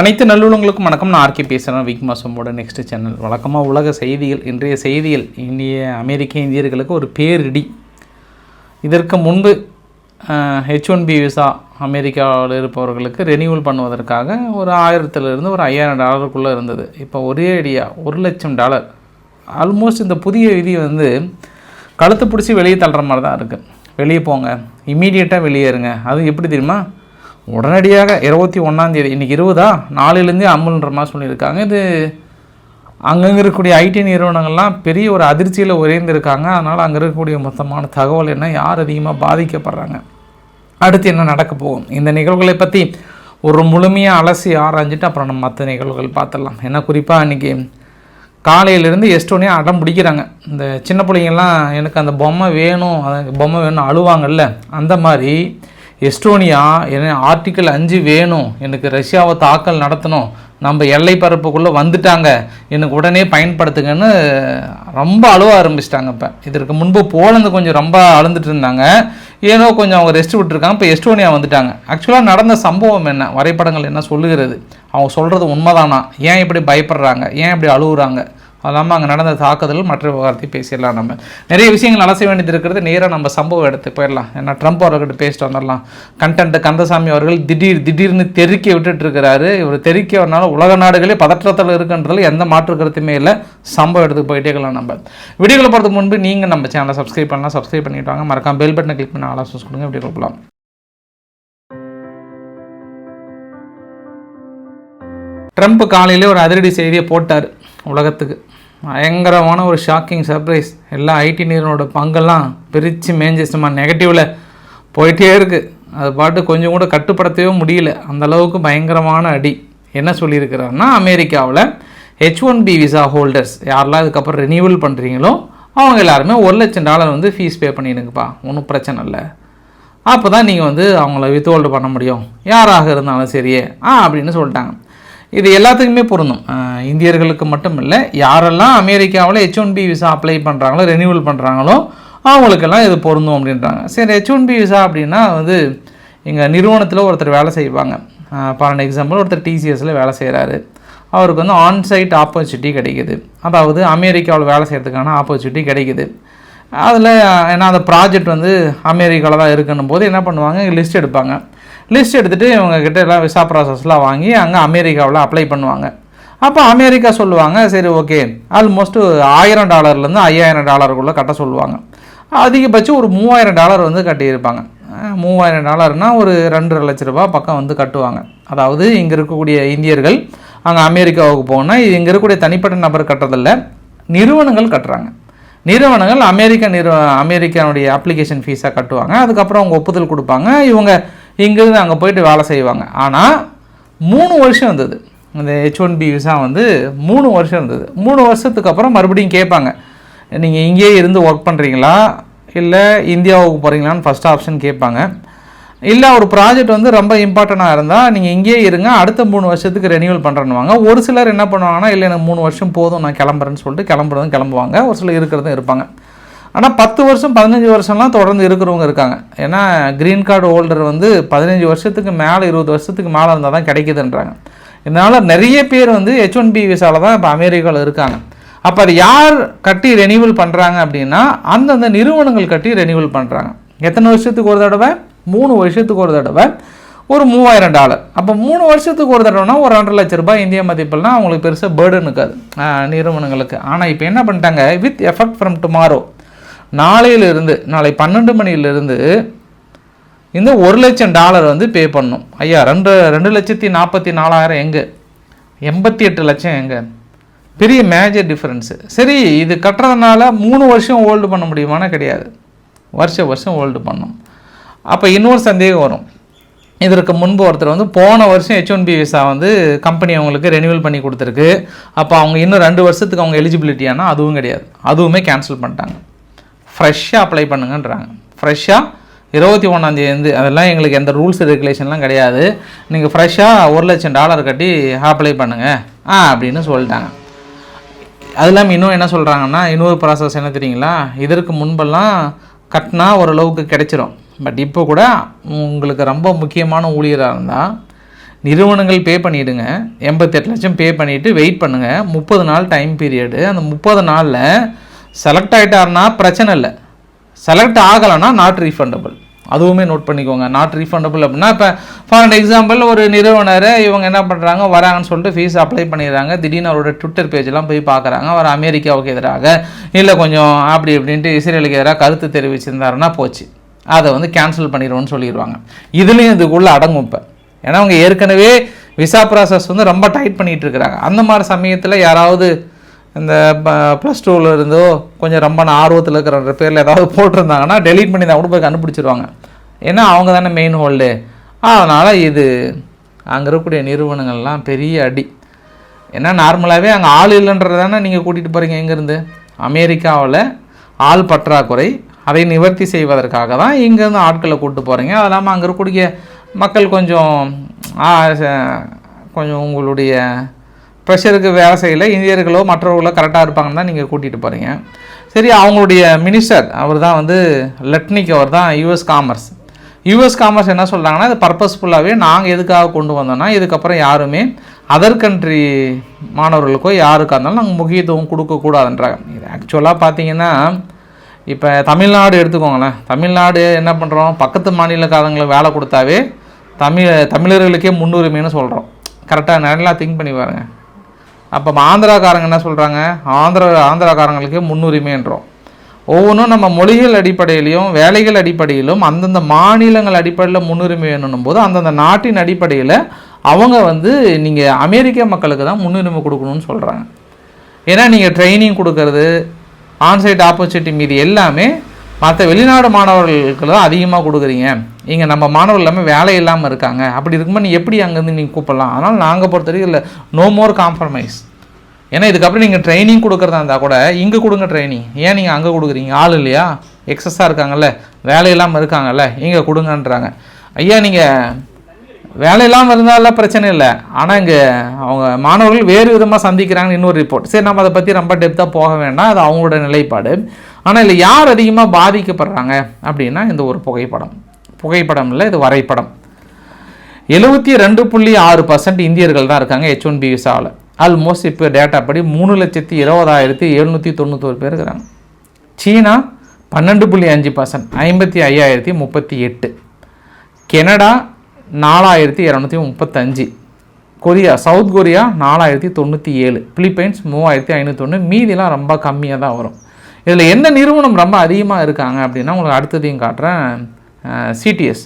அனைத்து நல்லுள்ளங்களுக்கும் வணக்கம். நான் ஆர்கே பேசுகிறேன் வீக் மாசமோட நெக்ஸ்ட் சேனல் வழக்கமாக உலக செய்திகள் இன்றைய செய்திகள் இந்திய அமெரிக்க இந்தியர்களுக்கு ஒரு பேரிடி. இதற்கு முன்பு ஹெச் ஒன் பி விசா அமெரிக்காவில் இருப்பவர்களுக்கு ரெனியூவல் பண்ணுவதற்காக ஒரு ஆயிரத்துலேருந்து ஒரு ஐயாயிரம் டாலருக்குள்ளே இருந்தது. இப்போ ஒரே அடியாக ஒரு லட்சம் டாலர். ஆல்மோஸ்ட் இந்த புதிய விதி வந்து கழுத்து பிடிச்சி வெளியே தள்ளுற மாதிரி தான் இருக்குது வெளியே போங்க. இம்மீடியட்டாக வெளியேறுங்க. அது எப்படி தெரியுமா? உடனடியாக இருபத்தி ஒன்றாந்தேதி இன்றைக்கி இருபதா? நாளையிலேருந்தே அம்முன்ற மாதிரி சொல்லியிருக்காங்க. இது அங்கங்கே இருக்கக்கூடிய ஐடி நிறுவனங்கள்லாம் பெரிய ஒரு அதிர்ச்சியில் உறைந்திருக்காங்க. அதனால் அங்கே இருக்கக்கூடிய மொத்தமான தகவல் என்ன? யார் அதிகமாக பாதிக்கப்படுறாங்க? அடுத்து என்ன நடக்க போகும்? இந்த நிகழ்வுகளை பற்றி ஒரு முழுமையாக அலசி ஆராய்ஞ்சிட்டு அப்புறம் நம்ம மற்ற நிகழ்வுகள் பார்த்துடலாம். ஏன்னா குறிப்பாக இன்றைக்கி காலையிலேருந்து எஸ்டோனே அடம் பிடிக்கிறாங்க. இந்த சின்ன பிள்ளைங்கள்லாம் எனக்கு அந்த பொம்மை வேணும் அந்த பொம்மை வேணும் அழுவாங்கல்ல. அந்த மாதிரி எஸ்டோனியா என்ன ஆர்டிக்கல் அஞ்சு வேணும். எனக்கு ரஷ்யாவை தாக்கல் நடத்தணும். நம்ம எல்லை பரப்புக்குள்ளே வந்துட்டாங்க. எனக்கு உடனே பயன்படுத்துங்கன்னு ரொம்ப அழுவ ஆரம்பிச்சிட்டாங்க இப்போ. இதற்கு முன்பு போலந்து கொஞ்சம் ரொம்ப அழுந்துட்டு இருந்தாங்க. ஏனோ கொஞ்சம் அவங்க ரெஸ்ட் விட்டுருக்காங்க. இப்போ எஸ்டோனியா வந்துட்டாங்க. ஆக்சுவலாக நடந்த சம்பவம் என்ன? வரைபடங்கள் என்ன சொல்லுகிறது? அவங்க சொல்கிறது உண்மைதானா? ஏன் இப்படி பயப்படுறாங்க? ஏன் இப்படி அழுகுறாங்க அது இல்லாமல் அங்கே நடந்த தாக்குதல் மற்ற விவகாரத்தை பேசிடலாம் நம்ம. நிறைய விஷயங்கள் அலச வேண்டியது இருக்கிறது. நேராக நம்ம சம்பவம் எடுத்து போயிடலாம். ஏன்னா ட்ரம்ப் அவர்கிட்ட பேசிட்டு வந்துடலாம். கண்டென்ட் கந்தசாமி அவர்கள் திடீர் திடீர்னு தெறிக்க விட்டுட்டு இருக்கிறாரு இவர் தெறிக்க வரனால உலக நாடுகளே பதற்றத்தில் இருக்குன்றதுல எந்த மாற்று கருத்துமே இல்லை. சம்பவம் எடுத்து போயிட்டே இருக்கலாம் நம்ம. வீடியோவில் போகிறதுக்கு முன்பு நீங்கள் நம்ம சேனலை சப்ஸ்கிரைப் பண்ணலாம். சப்ஸ்கிரைப் பண்ணிட்டு வாங்க. மறக்காம பெல் பட்டனை கிளிக் பண்ணி ஆலோசனை கொடுங்க வீடியோ போகலாம். ட்ரம்ப் காலையிலே ஒரு அதிரடி செய்தியை போட்டார் உலகத்துக்கு. பயங்கரமான ஒரு ஷாக்கிங் சர்ப்ரைஸ் எல்லா ஐடி நிறுவனோட பங்கெல்லாம் பிரித்து மேஞ்சிச்சுமா. நெகட்டிவில் போயிட்டே இருக்குது அது பாட்டு கொஞ்சம் கூட கட்டுப்படுத்தவே முடியல. அந்த அளவுக்கு பயங்கரமான அடி. என்ன சொல்லியிருக்கிறாருன்னா அமெரிக்காவில் H one B visa holders யாரெல்லாம் இதுக்கப்புறம் ரினியூவல் பண்ணுறீங்களோ அவங்க எல்லாருமே ஒரு லட்சம் டாலர் வந்து ஃபீஸ் பே பண்ணிடுங்கப்பா. ஒன்றும் பிரச்சனை இல்லை. அப்போ தான் நீங்கள் வந்து அவங்கள வித்ஹோல்டு பண்ண முடியும். யாராக இருந்தாலும் சரியே. ஆ அப்படின்னு சொல்லிட்டாங்க. இது எல்லாத்துக்குமே பொருந்தும். இந்தியர்களுக்கு மட்டும் இல்லை யாரெல்லாம் அமெரிக்காவில் H one B visa apply பண்ணுறாங்களோ ரெனியூவல் பண்ணுறாங்களோ அவங்களுக்கெல்லாம் இது பொருந்தும் அப்படின்றாங்க. சரி ஹெச் ஒன் பி விசா அப்படின்னா வந்து எங்கள் நிறுவனத்தில் ஒருத்தர் வேலை செய்வாங்க. ஃபார் எக்ஸாம்பிள் ஒருத்தர் டிசிஎஸில் வேலை செய்கிறாரு அவருக்கு வந்து ஆன்சைட் ஆப்பர்ச்சுனிட்டி கிடைக்குது. அதாவது அமெரிக்காவில் வேலை செய்கிறதுக்கான ஆப்பர்ச்சுனிட்டி கிடைக்குது. அதில் ஏன்னா அந்த ப்ராஜெக்ட் வந்து அமெரிக்காவில் தான் இருக்குன்னும் போது என்ன பண்ணுவாங்க? லிஸ்ட் எடுப்பாங்க. லிஸ்ட் எடுத்துகிட்டு இவங்கக்கிட்ட எல்லாம் விசா ப்ராசஸ்லாம் வாங்கி அங்கே அமெரிக்காவில் அப்ளை பண்ணுவாங்க. அப்போ அமெரிக்கா சொல்லுவாங்க சரி ஓகே ஆல்மோஸ்ட் ஆயிரம் டாலர்லேருந்து ஐயாயிரம் டாலருக்குள்ளே கட்ட சொல்லுவாங்க. அதிகபட்சம் ஒரு மூவாயிரம் டாலர் வந்து கட்டியிருப்பாங்க. மூவாயிரம் டாலர்னால் ஒரு ரெண்டரை லட்ச ரூபா பக்கம் வந்து கட்டுவாங்க. அதாவது இங்கே இருக்கக்கூடிய இந்தியர்கள் அங்கே அமெரிக்காவுக்கு போனால் இங்கே இருக்கக்கூடிய தனிப்பட்ட நபர் கட்டுறதில்ல நிறுவனங்கள் கட்டுறாங்க. நிறுவனங்கள் அமெரிக்க நிறுவ அமெரிக்கானுடைய அப்ளிகேஷன் ஃபீஸாக கட்டுவாங்க. அதுக்கப்புறம் அவங்க ஒப்புதல் கொடுப்பாங்க. இவங்க இங்கேருந்து அங்கே போயிட்டு வேலை செய்வாங்க. ஆனால் மூணு வருஷம் இருந்தது. இந்த ஹெச் ஒன் பி விசா வந்து மூணு வருஷம் இருந்தது. மூணு வருஷத்துக்கு அப்புறம் மறுபடியும் கேட்பாங்க. நீங்கள் இங்கேயே இருந்து ஒர்க் பண்ணுறீங்களா இல்லை இந்தியாவுக்கு போகிறீங்களான்னு ஃபஸ்ட் ஆப்ஷன் கேட்பாங்க. இல்லை ஒரு ப்ராஜெக்ட் வந்து ரொம்ப இம்பார்ட்டண்ட்டாக இருந்தால் நீங்கள் இங்கேயே இருங்க அடுத்த மூணு வருஷத்துக்கு ரெனியூவல் பண்ணுறேன்னுவாங்க ஒரு சிலர் என்ன பண்ணுவாங்கன்னா இல்லை எனக்கு மூணு வருஷம் போதும் நான் கிளம்புறேன்னு சொல்லிட்டு கிளம்புறதும் கிளம்புவாங்க. ஒரு சிலர் இருக்கிறதும் இருப்பாங்க. ஆனால் பத்து வருஷம் பதினஞ்சு வருஷம்லாம் தொடர்ந்து இருக்கிறவங்க இருக்காங்க. ஏன்னா க்ரீன் கார்டு ஹோல்டர் வந்து பதினஞ்சு வருஷத்துக்கு மேலே இருபது வருஷத்துக்கு மேலே இருந்தால் தான் கிடைக்குதுன்றாங்க. இதனால் நிறைய பேர் வந்து ஹெச் ஒன் பி விசாவில் தான் இப்போ அமெரிக்காவில் இருக்காங்க. அப்போ அது யார் கட்டி ரெனியூவல் பண்ணுறாங்க அப்படின்னா அந்தந்த நிறுவனங்கள் கட்டி ரெனியூவல் பண்ணுறாங்க எத்தனை வருஷத்துக்கு ஒரு தடவை? மூணு வருஷத்துக்கு ஒரு தடவை. ஒரு மூவாயிரம் டாலர். அப்போ மூணு வருஷத்துக்கு ஒரு தடவைனா ஒரு ரெண்டரை லட்ச ரூபாய் இந்திய மதிப்பெல்லாம் அவங்களுக்கு பெருசாக பேர்டன் இருக்காது நிறுவனங்களுக்கு. ஆனால் இப்போ என்ன பண்ணிட்டாங்க? வித் எஃபெக்ட் ஃப்ரம் டுமாரோ நாளையிலிருந்து நாளை பன்னெண்டு மணியிலிருந்து இந்த ஒரு லட்சம் டாலர் வந்து பே பண்ணணும் ஐயா ரெண்டு ரெண்டு லட்சத்தி நாற்பத்தி நாலாயிரம் எங்கே? எண்பத்தி எட்டு லட்சம் எங்கே? பெரிய மேஜர் டிஃப்ரென்ஸு சரி இது கட்டுறதுனால மூணு வருஷம் ஹோல்டு பண்ண முடியுமானா கிடையாது. வருஷம் வருஷம் ஹோல்டு பண்ணும். அப்போ இன்னொரு சந்தேகம் வரும். இதற்கு முன்பு ஒருத்தர் வந்து போன வருஷம் ஹெச் ஒன் பி விசா வந்து கம்பெனி அவங்களுக்கு ரெனியூவல் பண்ணி கொடுத்துருக்கு. அப்போ அவங்க இன்னும் ரெண்டு வருஷத்துக்கு அவங்க எலிஜிபிலிட்டியானா அதுவும் கிடையாது. அதுவுமே கேன்சல் பண்ணிட்டாங்க. ஃப்ரெஷ்ஷாக அப்ளை பண்ணுங்கன்றாங்க. ஃப்ரெஷ்ஷாக இருபத்தி ஒன்றாந்தேதி அதெல்லாம் எங்களுக்கு எந்த ரூல்ஸ் ரெகுலேஷன்லாம் கிடையாது. நீங்கள் ஃப்ரெஷ்ஷாக ஒரு லட்சம் டாலர் கட்டி அப்ளை பண்ணுங்கள் ஆ அப்படின்னு சொல்லிட்டாங்க. அது இல்லாமல் இன்னும் என்ன சொல்கிறாங்கன்னா இன்னொரு ப்ராசஸ் என்ன தெரியுங்களா? இதற்கு முன்பெல்லாம் கட்டினா ஓரளவுக்கு கிடைச்சிரும். பட் இப்போ கூட உங்களுக்கு ரொம்ப முக்கியமான ஊழியராக இருந்தால் நிறுவனங்கள் பே பண்ணிவிடுங்க எண்பத்தெட்டு லட்சம் பே பண்ணிவிட்டு வெயிட் பண்ணுங்கள் முப்பது நாள் டைம் பீரியடு அந்த முப்பது நாளில் செலக்ட் ஆகிட்டாருன்னா பிரச்சனை இல்லை. செலக்ட் ஆகலைன்னா நாட் ரீஃபண்டபிள் அதுவுமே நோட் பண்ணிக்கோங்க. நாட் ரீஃபண்டபிள் அப்படின்னா இப்போ ஃபார் எக்ஸாம்பிள் ஒரு நிறுவனர் இவங்க என்ன பண்ணுறாங்க வராங்கன்னு சொல்லிட்டு ஃபீஸ் அப்ளை பண்ணிடுறாங்க. திடீர்னு அவரோட ட்விட்டர் பேஜெலாம் போய் பார்க்குறாங்க. அவர் அமெரிக்காவுக்கு எதிராக இல்லை கொஞ்சம் அப்படி இப்படின்ட்டு இஸ்ரேலுக்கு எதிராக கருத்து தெரிவிச்சிருந்தாருன்னா போச்சு. அதை வந்து கேன்சல் பண்ணிடுவோன்னு சொல்லிடுவாங்க. இதுலேயும் இதுக்குள்ளே அடங்கும் இப்போ. ஏன்னா அவங்க ஏற்கனவே விசா ப்ராசஸ் வந்து ரொம்ப டைட் பண்ணிகிட்டு இருக்கிறாங்க. அந்த மாதிரி சமயத்தில் யாராவது இந்த ப்ளஸ் டூவில் இருந்தோ கொஞ்சம் ரொம்ப ஆர்வத்தில் இருக்கிற பேரில் ஏதாவது போட்டிருந்தாங்கன்னா டெலீட் பண்ணி தான் கூட போய் கண்டுபிடிச்சிருவாங்க. ஏன்னா அவங்க தானே மெயின் ஹோல்டு அதனால் இது அங்கே இருக்கக்கூடிய நிறுவனங்கள்லாம் பெரிய அடி. ஏன்னா நார்மலாகவே அங்கே ஆள் இல்லைன்றது தானே நீங்கள் கூட்டிகிட்டு போகிறீங்க எங்கேருந்து? அமெரிக்காவில் ஆள் பற்றாக்குறை அதை நிவர்த்தி செய்வதற்காக தான் இங்கேருந்து ஆட்களை கூப்பிட்டு போகிறீங்க அது இல்லாமல் அங்கே இருக்கக்கூடிய மக்கள் கொஞ்சம் கொஞ்சம் உங்களுடைய ப்ரெஷருக்கு வேலை செய்யலை இந்தியர்களோ மற்றவர்களோ கரெக்டாக இருப்பாங்கன்னு தான் நீங்கள் கூட்டிகிட்டு போகிறீங்க சரி அவங்களுடைய மினிஸ்டர் அவர் தான் வந்து லெட்னிக் அவர் தான் யூஎஸ் காமர்ஸ் யூஎஸ் காமர்ஸ் என்ன சொல்கிறாங்கன்னா இது பர்பஸ்ஃபுல்லாகவே நாங்கள் எதுக்காக கொண்டு வந்தோம்னா இதுக்கப்புறம் யாருமே அதர் கண்ட்ரி மாணவர்களுக்கோ யாருக்காக இருந்தாலும் நாங்கள் முக்கியத்துவம் கொடுக்கக்கூடாதுன்றாங்க. இது ஆக்சுவலாக பார்த்தீங்கன்னா இப்போ தமிழ்நாடு எடுத்துக்கோங்களேன். தமிழ்நாடு என்ன பண்ணுறோம் பக்கத்து மாநிலக்காரங்களை வேலை கொடுத்தாவே தமிழ் தமிழர்களுக்கே முன்னுரிமைன்னு சொல்கிறோம் கரெக்டாக நல்லா திங்க் பண்ணி பாருங்கள் அப்போ ஆந்திராக்காரங்க என்ன சொல்கிறாங்க ஆந்திரா ஆந்திராக்காரங்களுக்கே முன்னுரிமைன்றோம் ஒவ்வொன்றும் நம்ம மொழிகள் அடிப்படையிலையும் வேலைகள் அடிப்படையிலும் அந்தந்த மாநிலங்கள் அடிப்படையில் முன்னுரிமை வேணும் போது அந்தந்த நாட்டின் அடிப்படையில் அவங்க வந்து நீங்கள் அமெரிக்க மக்களுக்கு தான் முன்னுரிமை கொடுக்கணும்னு சொல்கிறாங்க ஏன்னா நீங்கள் ட்ரைனிங் கொடுக்கறது ஆன்சைட் ஆப்பர்ச்சுனிட்டி மீது எல்லாமே மற்ற வெளிநாடு மாணவர்களுக்கு தான் அதிகமாக கொடுக்குறீங்க. இங்கே நம்ம மாணவர்கள் எல்லாமே வேலை இல்லாமல் இருக்காங்க. அப்படி இருக்கும்போது நீ எப்படி அங்கேருந்து நீங்கள் கூப்பிடலாம்? அதனால் நாங்கள் பொறுத்த வரைக்கும் இல்லை நோ மோர் காம்ப்ரமைஸ் ஏன்னா இதுக்கப்புறம் நீங்கள் ட்ரைனிங் கொடுக்குறதா இருந்தால் கூட இங்கே கொடுங்க ட்ரைனிங் ஏன் நீங்கள் அங்கே கொடுக்குறீங்க? ஆள் இல்லையா? எக்ஸஸாக இருக்காங்கல்ல. வேலை இல்லாமல் இருக்காங்கல்ல. இங்கே கொடுங்கன்றாங்க. ஐயா நீங்கள் வேலை இல்லாமல் இருந்தாலும் பிரச்சனை இல்லை. ஆனால் இங்கே அவங்க மாணவர்கள் வேறு விதமாக சந்திக்கிறாங்கன்னு இன்னொரு ரிப்போர்ட் சரி நம்ம அதை பற்றி ரொம்ப டெப்த்தாக போக வேண்டாம். அது அவங்களோட நிலைப்பாடு. ஆனால் இதில் யார் அதிகமாக பாதிக்கப்படுறாங்க அப்படின்னா இந்த ஒரு புகைப்படம். புகைப்படம் இல்லை இது வரைபடம். எழுபத்தி ரெண்டு புள்ளி ஆறு பர்சன்ட் இந்தியர்கள் தான் இருக்காங்க ஹெச் ஒன் பி விசாவில் ஆல்மோஸ்ட் இப்போ டேட்டா படி மூணு லட்சத்தி இருபதாயிரத்தி எழுநூற்றி தொண்ணூத்தோரு பேர் இருக்கிறாங்க. சீனா பன்னெண்டு புள்ளி அஞ்சு பர்சன்ட் ஐம்பத்தி ஐயாயிரத்தி முப்பத்தி எட்டு. கெனடா நாலாயிரத்தி இரநூத்தி முப்பத்தஞ்சு. கொரியா சவுத் கொரியா நாலாயிரத்தி தொண்ணூற்றி ஏழு. பிலிப்பைன்ஸ் மூவாயிரத்தி ஐநூற்றொன்று மீதிலாம் ரொம்ப கம்மியாக தான் வரும். இதில் எந்த நிறுவனம் ரொம்ப அதிகமாக இருக்காங்க அப்படின்னா உங்களுக்கு அடுத்ததையும் காட்டுறேன். சிடிஎஸ்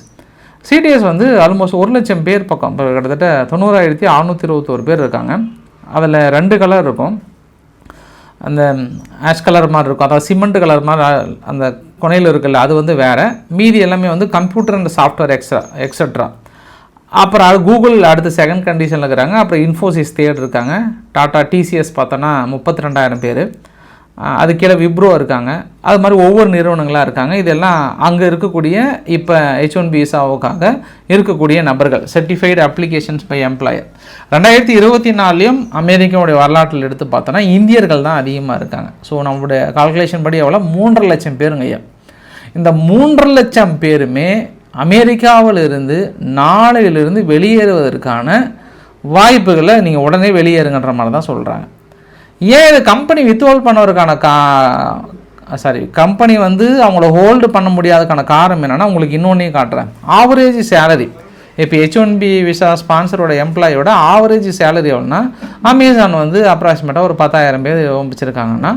சிடிஎஸ் வந்து ஆல்மோஸ்ட் ஒரு லட்சம் பேர் பக்கம் இப்போ கிட்டத்தட்ட தொண்ணூறாயிரத்தி அறநூற்றி இருபத்தோரு பேர் இருக்காங்க. அதில் ரெண்டு கலர் இருக்கும். அந்த ஆஷ் கலர் மாதிரி இருக்கும். அதாவது சிமெண்ட் கலர் மாதிரி அந்த கொனையில் இருக்குல்ல அது வந்து வேறு. மீதி எல்லாமே வந்து computer and software extra extra அப்புறம் அது கூகுள் அடுத்து செகண்ட் கண்டிஷனில் இருக்கிறாங்க. அப்புறம் இன்ஃபோசிஸ் தேர்ட் இருக்காங்க. டாடா டிசிஎஸ் பார்த்தோன்னா முப்பத்தி ரெண்டாயிரம் பேர். அது கீழே விப்ரோ இருக்காங்க. அது மாதிரி ஒவ்வொரு நிறுவனங்களாக இருக்காங்க. இதெல்லாம் அங்கே இருக்கக்கூடிய இப்போ ஹெச் ஒன் பிசாவுக்காக இருக்கக்கூடிய நபர்கள் சர்டிஃபைடு அப்ளிகேஷன்ஸ் பை எம்ப்ளாயர் ரெண்டாயிரத்தி இருபத்தி நாலுலையும் அமெரிக்காவுடைய வரலாற்றில் எடுத்து பார்த்தோன்னா இந்தியர்கள் தான் அதிகமாக இருக்காங்க. ஸோ நம்மளுடைய கால்குலேஷன் படி எவ்வளோ மூன்றரை லட்சம் பேருங்க ஐயா. இந்த மூன்றரை லட்சம் பேருமே அமெரிக்காவிலிருந்து நாளையிலிருந்து வெளியேறுவதற்கான வாய்ப்புகளை நீங்கள் உடனே வெளியேறுங்கன்ற மாதிரி தான் சொல்கிறாங்க ஏன் இது கம்பெனி வித்ஹோல்ட் பண்ணவருக்கான கா சாரி கம்பெனி வந்து அவங்கள ஹோல்டு பண்ண முடியாததுக்கான காரணம் என்னென்னா உங்களுக்கு இன்னொன்றையும் காட்டுறேன். ஆவரேஜ் சேலரி இப்போ ஹெச் ஒன் பி விசா ஸ்பான்சரோட எம்ப்ளாயோட ஆவரேஜ் சேலரி எவ்வளோனா அமேசான் வந்து அப்ராக்சிமேட்டாக ஒரு பத்தாயிரம் பேர் வச்சிருக்காங்கன்னா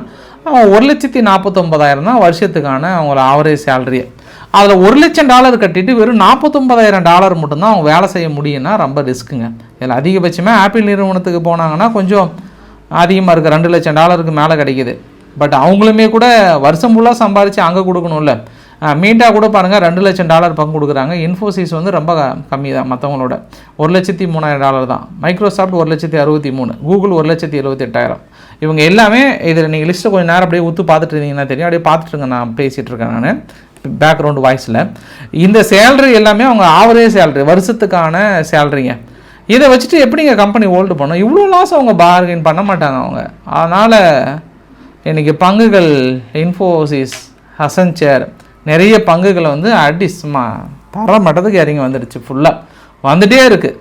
அவன் ஒரு லட்சத்தி நாற்பத்தொம்பதாயிரம் தான் வருஷத்துக்கான அவங்களோட ஆவரேஜ் சேலரியை அதில் ஒரு லட்சம் டாலர் கட்டிட்டு வெறும் நாற்பத்தொம்பதாயிரம் டாலர் மட்டும்தான் அவங்க வேலை செய்ய முடியும்னா ரொம்ப ரிஸ்க்குங்க இதில் அதிகபட்சமாக ஆப்பிள் நிறுவனத்துக்கு போனாங்கன்னா கொஞ்சம் அதிகமாக இருக்குது ரெண்டு லட்சம் டாலருக்கு மேலே கிடைக்குது. பட் அவங்களுமே கூட வருஷம் ஃபுல்லாக சம்பாதிச்சு அங்கே கொடுக்கணும்ல. மீண்டா கூட பாருங்கள் ரெண்டு லட்சம் டாலர் பங்கு கொடுக்குறாங்க. இன்ஃபோசிஸ் வந்து ரொம்ப கம்மி தான் மற்றவங்களோட ஒரு லட்சத்தி மூணாயிரம் டாலர் தான். மைக்ரோசாஃப்ட் ஒரு லட்சத்தி அறுபத்தி மூணு. கூகுள் ஒரு லட்சத்தி எழுபத்தெட்டாயிரம் இவங்க எல்லாமே இதில் நீங்கள் லிஸ்ட்டை கொஞ்சம் நேரம் அப்படியே உத்து பார்த்துட்டு இருந்தீங்கன்னா தெரியும். அப்படியே பார்த்துட்டுருங்க நான் பேசிகிட்டு இருக்கேன் நான். பேக்ரவுண்ட் வாய்ஸில் இந்த சேல்ரி எல்லாமே அவங்க ஆவரேஜ் சேல்ரி வருஷத்துக்கான சேல்ரிங்க இதை வச்சுட்டு எப்படிங்க கம்பெனி ஹோல்டு பண்ணும்? இவ்வளோ லாஸ் அவங்க பார்கெயின் பண்ண மாட்டாங்க அவங்க. அதனால் இன்றைக்கி பங்குகள் இன்ஃபோசிஸ் அசன்ச்சர் நிறைய பங்குகளை வந்து அடி சும்மா தர மட்டத்துக்கு இறங்கி வந்துடுச்சு ஃபுல்லாக வந்துட்டே இருக்குது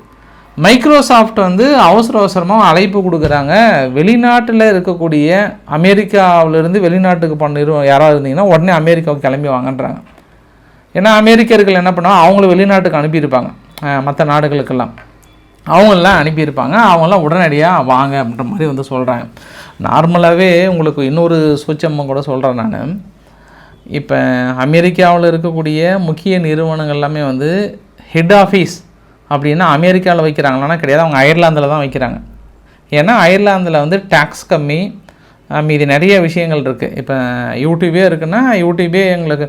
மைக்ரோசாஃப்ட் வந்து அவசர அவசரமாக அழைப்பு கொடுக்குறாங்க. வெளிநாட்டில் இருக்கக்கூடிய அமெரிக்காவிலேருந்து வெளிநாட்டுக்கு பண்ணிரு யாராவது இருந்தீங்கன்னா உடனே அமெரிக்காவுக்கு கிளம்பி வாங்கன்றாங்க. ஏன்னா அமெரிக்கர்கள் என்ன பண்ணுவாங்க? அவங்கள வெளிநாட்டுக்கு அனுப்பியிருப்பாங்க. மற்ற நாடுகளுக்கெல்லாம். அவங்களாம் அனுப்பியிருப்பாங்க. அவங்களாம் உடனடியாக வாங்க அப்படின்ற மாதிரி வந்து சொல்கிறாங்க நார்மலாகவே உங்களுக்கு இன்னொரு சூச்சம்மா கூட சொல்கிறேன் நான். இப்போ அமெரிக்காவில் இருக்கக்கூடிய முக்கிய நிறுவனங்கள் எல்லாமே வந்து ஹெட் ஆஃபீஸ் அப்படின்னா அமெரிக்காவில் வைக்கிறாங்களான்னா கிடையாது அவங்க அயர்லாந்தில் தான் வைக்கிறாங்க. ஏன்னா அயர்லாந்தில் வந்து டேக்ஸ் கம்மி. மீதி நிறைய விஷயங்கள் இருக்குது இப்போ யூடியூபே இருக்குன்னா யூடியூபே எங்களுக்கு